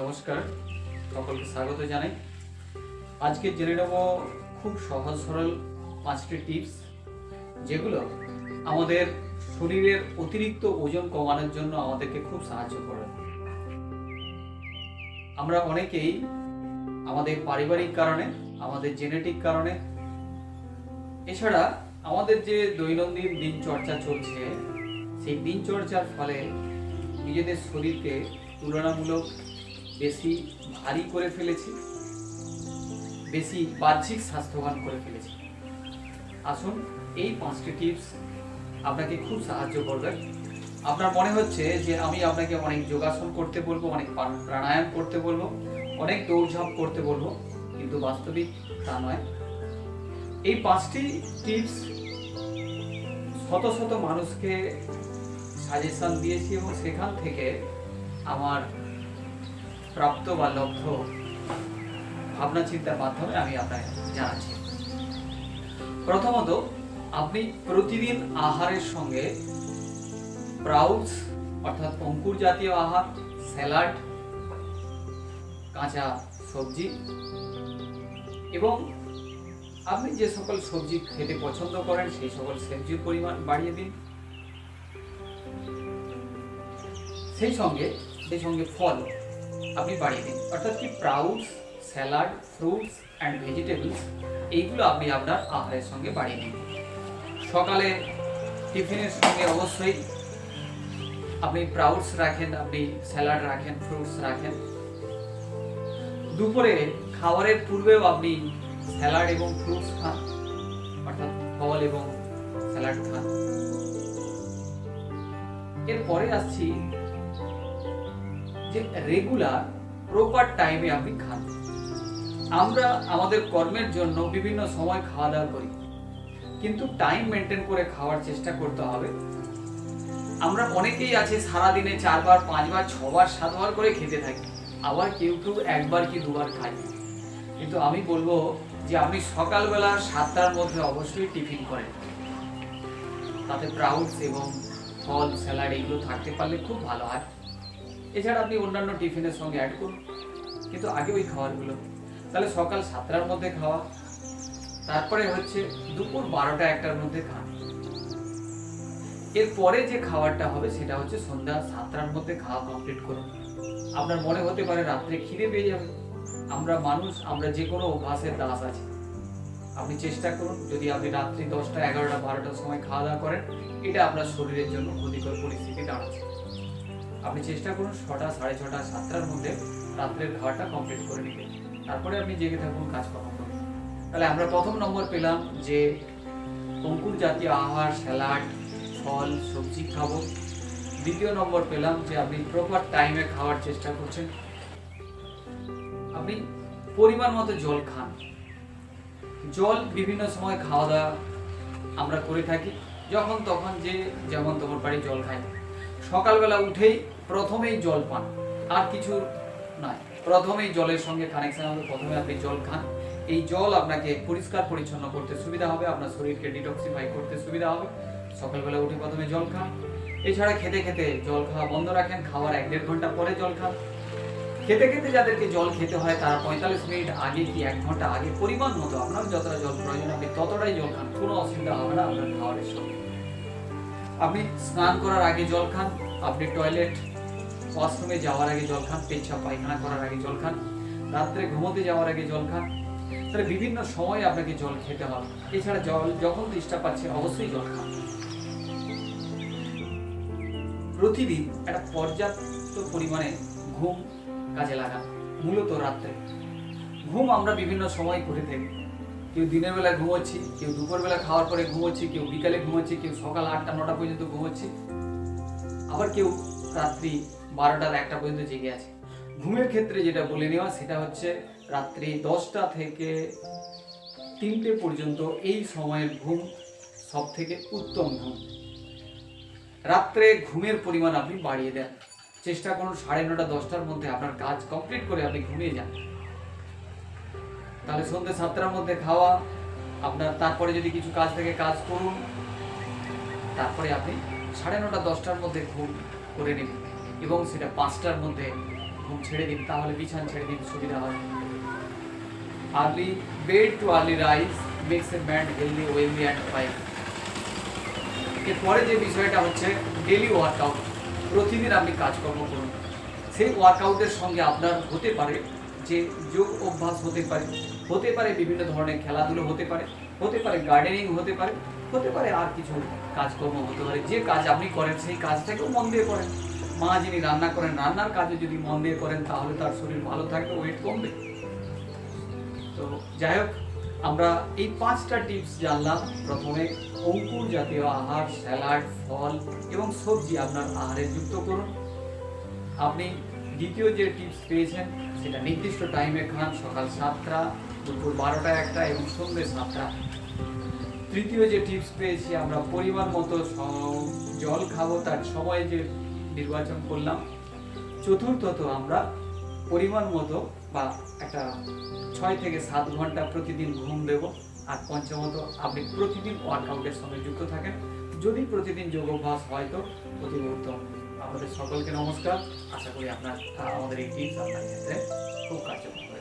নমস্কার, সকলকে স্বাগত জানাই। আজকে জেনে নেব খুব সহজ সরল পাঁচটি টিপস, যেগুলো আমাদের শরীরের অতিরিক্ত ওজন কমানোর জন্য আমাদেরকে খুব সাহায্য করে। আমরা অনেকেই আমাদের পারিবারিক কারণে, আমাদের জেনেটিক কারণে, এছাড়া আমাদের যে দৈনন্দিন দিনচর্চা চলছে, সেই দিনচর্চার ফলে নিজেদের শরীরকে তুলনামূলক বেশি ভারী করে ফেলেছি, বেশি বাহ্যিক স্বাস্থ্যবান করে ফেলেছি। আসুন, এই পাঁচটি টিপস আপনাকে খুব সাহায্য করবে। আপনার মনে হচ্ছে যে আমি আপনাকে অনেক যোগাসন করতে বলব, অনেক প্রাণায়াম করতে বলব, অনেক দৌড়ঝাঁপ করতে বলব, কিন্তু বাস্তবিক তা নয়। এই পাঁচটি টিপস শত শত মানুষকে সাজেশন দিয়েছি এবং সেখান থেকে আমার প্রাপ্ত বা লব্ধ ভাবনা চিন্তার মাধ্যমে আমি আপনাকে জানাচ্ছি। প্রথমত, আপনি প্রতিদিন আহারের সঙ্গে স্প্রাউটস, অর্থাৎ অঙ্কুর জাতীয় আহার, স্যালাড, কাঁচা সবজি এবং আপনি যে সকল সবজি খেতে পছন্দ করেন, সেই সকল সবজির পরিমাণ বাড়িয়ে দিন। সেই সঙ্গে সেই সঙ্গে ফল আপনি বাড়িয়ে দিন। অর্থাৎ কি sprouts salad fruits and vegetables এইগুলো আপনি আপনার আহারের সঙ্গে বাড়িয়ে দিন। সকালে টিফিনের সঙ্গে অবশ্যই আপনি প্রাউটস রাখেন, আপনি স্যালাড রাখেন ফ্রুটস রাখেন। দুপুরে খাবারের পূর্বেও আপনি স্যালাড এবং ফ্রুটস খান, অর্থাৎ ফল এবং স্যালাড খান। এরপরে আসছি যে রেগুলার প্রপার টাইমে আপনি খান আমরা আমাদের কর্মের জন্য বিভিন্ন সময় খাওয়া দাওয়া করি। কিন্তু টাইম মেনটেন করে খাওয়ার চেষ্টা করতে হবে। আমরা অনেকেই আছে সারাদিনে চারবার, পাঁচবার, ছবার, সাতবার করে খেতে থাকি। আবার কেউ কেউ একবার কি দুবার খাই কিন্তু আমি বলব যে আপনি সকালবেলা সাতটার মধ্যে অবশ্যই টিফিন করেন। তাতে প্রাউটস এবং ফল স্যালাড এগুলো থাকতে পারলে খুব ভালো হয়। এছাড়া আপনি অন্যান্য টিফিনের সঙ্গে অ্যাড করুন। কিন্তু আগে ওই খাবারগুলো। তাহলে সকাল সাতটার মধ্যে খাওয়া, তারপরে হচ্ছে দুপুর বারোটা একটার মধ্যে খান। এরপরে যে খাবারটা হবে সেটা হচ্ছে সন্ধ্যা সাতটার মধ্যে খাওয়া কমপ্লিট করুন। আপনার মনে হতে পারে রাত্রে খিদে পেয়ে যাবে। আমরা মানুষ, আমরা যে কোনো অভ্যাসের দাস আছি। আপনি চেষ্টা করুন, যদি আপনি রাত্রি দশটা, এগারোটা, বারোটার সময় খাওয়া দাওয়া করেন, এটা আপনার শরীরের জন্য ক্ষতিকর পরিস্থিতি দাঁড়াচ্ছে আপনি চেষ্টা করুন ছটা, সাড়ে ছটা, সাতটার মধ্যে রাত্রের খাওয়াটা কমপ্লিট করে নিতে। তারপরে আপনি জেগে থাকুন, কাজকর্ম করুন। তাহলে আমরা প্রথম নম্বর পেলাম যে অঙ্কুর জাতীয় আহার, স্যালাড, ফল, সবজি খাব। দ্বিতীয় নম্বর পেলাম যে আপনি প্রপার টাইমে খাওয়ার চেষ্টা করছেন। আপনি পরিমাণ মতো জল খান। জল বিভিন্ন সময় খাওয়া দাওয়া আমরা করে থাকি। যখন তখন যে যেমন তোমার বাড়ি জল খাই সকালবেলা উঠেই প্রথমেই জল পান। আর কিছু নয়, প্রথমেই জলের সঙ্গে কানেকশন হবে, প্রথমে আপনি জল খান। এই জল আপনাকে পরিষ্কার পরিচ্ছন্ন করতে সুবিধা হবে, আপনার শরীরকে ডিটক্সিফাই করতে সুবিধা হবে। সকালবেলা উঠে প্রথমে জল খান। এছাড়া খেতে খেতে জল খাওয়া বন্ধ রাখেন, খাওয়ার এক দেড় ঘণ্টা পরে জল খান। খেতে খেতে যাদেরকে জল খেতে হয়, তারা পঁয়তাল্লিশ মিনিট আগে কি এক ঘণ্টা আগে পরিমাণ মতো আপনার যতটা জল প্রয়োজন, আপনি ততটাই জল খান, কোনো অসুবিধা হবে না, আপনার খাওয়ারের সঙ্গে আপনি স্নান করার আগে জল খান, আপনি টয়লেট ওয়াশরুমে যাওয়ার আগে জল খান, পেচ্ছাপ, পায়খানা করার আগে জল খান, রাত্রে ঘুমোতে যাওয়ার আগে জল খান, তাহলে বিভিন্ন সময় আপনাকে জল খেতে হবে। এছাড়া জল যখন তেষ্টা পাচ্ছে অবশ্যই জল খান। প্রতিদিন একটা পর্যাপ্ত পরিমাণে ঘুম কাজে লাগান, মূলত রাত্রে। ঘুম আমরা বিভিন্ন সময় করে থাকি। কেউ দিনের বেলা ঘুমোচ্ছি, কেউ দুপুরবেলা খাওয়ার পরে ঘুমোচ্ছি, কেউ বিকালে ঘুমোচ্ছি, কেউ সকাল আটটা, নটা পর্যন্ত ঘুমোচ্ছি। আবার কেউ রাত্রি বারোটার একটা পর্যন্ত জেগে আছে। ঘুমের ক্ষেত্রে যেটা বলে নেওয়া, সেটা হচ্ছে রাত্রি দশটা থেকে তিনটে পর্যন্ত এই সময়ের ঘুম সব থেকে উত্তম ঘুম। রাত্রে ঘুমের পরিমাণ আপনি বাড়িয়ে দেন। চেষ্টা করুন সাড়ে নটা, দশটার মধ্যে আপনার কাজ কমপ্লিট করে আপনি ঘুমিয়ে যান। তাহলে সন্ধ্যে সাতটার মধ্যে খাওয়া। আপনার তারপরে যদি কিছু কাজ থেকে, কাজ করুন। তারপরে আপনি সাড়ে নটা, দশটার মধ্যে ঘুম করে নিন এবং সেটা পাঁচটার মধ্যে ঘুম ছেড়ে দিন, তাহলে বিছান ছেড়ে দিন, সুবিধা হয়। Early bed to early rise makes a man healthy wealthy and five এরপরে যে বিষয়টা হচ্ছে ডেলি ওয়ার্কআউট প্রতিদিন আপনি কাজকর্ম করুন। সেই ওয়ার্কআউটের সঙ্গে আপনার হতে পারে যে যোগ অভ্যাস হতে পারে। হতে পারে বিভিন্ন ধরনের খেলাধুলো হতে পারে হতে পারে গার্ডেনিং হতে পারে হতে পারে আর কিছু কাজকর্ম হতে পারে, যে কাজ আপনি করেন সেই কাজটাকেও মন দিয়ে করেন। মা যিনি রান্না করেন, রান্নার কাজে যদি মন দিয়ে করেন, তাহলে তার শরীর ভালো থাকবে ওয়েট কমবে। তো যাই হোক, আমরা এই পাঁচটা টিপস জানলাম। প্রথমে অঙ্কুর জাতীয় আহার স্যালাড ফল এবং সবজি আপনার আহারে যুক্ত করুন। আপনি দ্বিতীয় যে টিপস পেয়েছেন, সেটা নির্দিষ্ট টাইমে খান, সকাল সাতটা, দুপুর বারোটা, একটা এবং সন্ধ্যে সাতটা। তৃতীয় যে টিপস পেয়েছি, আমরা পরিমাণ মতো জল খাব, তার সময় যে নির্বাচন করলাম। চতুর্থত আমরা পরিমাণ মতো বা একটা ছয় থেকে সাত ঘণ্টা প্রতিদিন ঘুম দেব। আর পঞ্চমত, আপনি প্রতিদিন ওয়ার্কআউটের সঙ্গে যুক্ত থাকেন। যদি প্রতিদিন যোগ অভ্যাস হয় তো অতি উত্তম আমাদের সকলকে নমস্কার। আশা করি আপনার আমাদের এই টিপস আপনার ক্ষেত্রে খুব কার্যকর।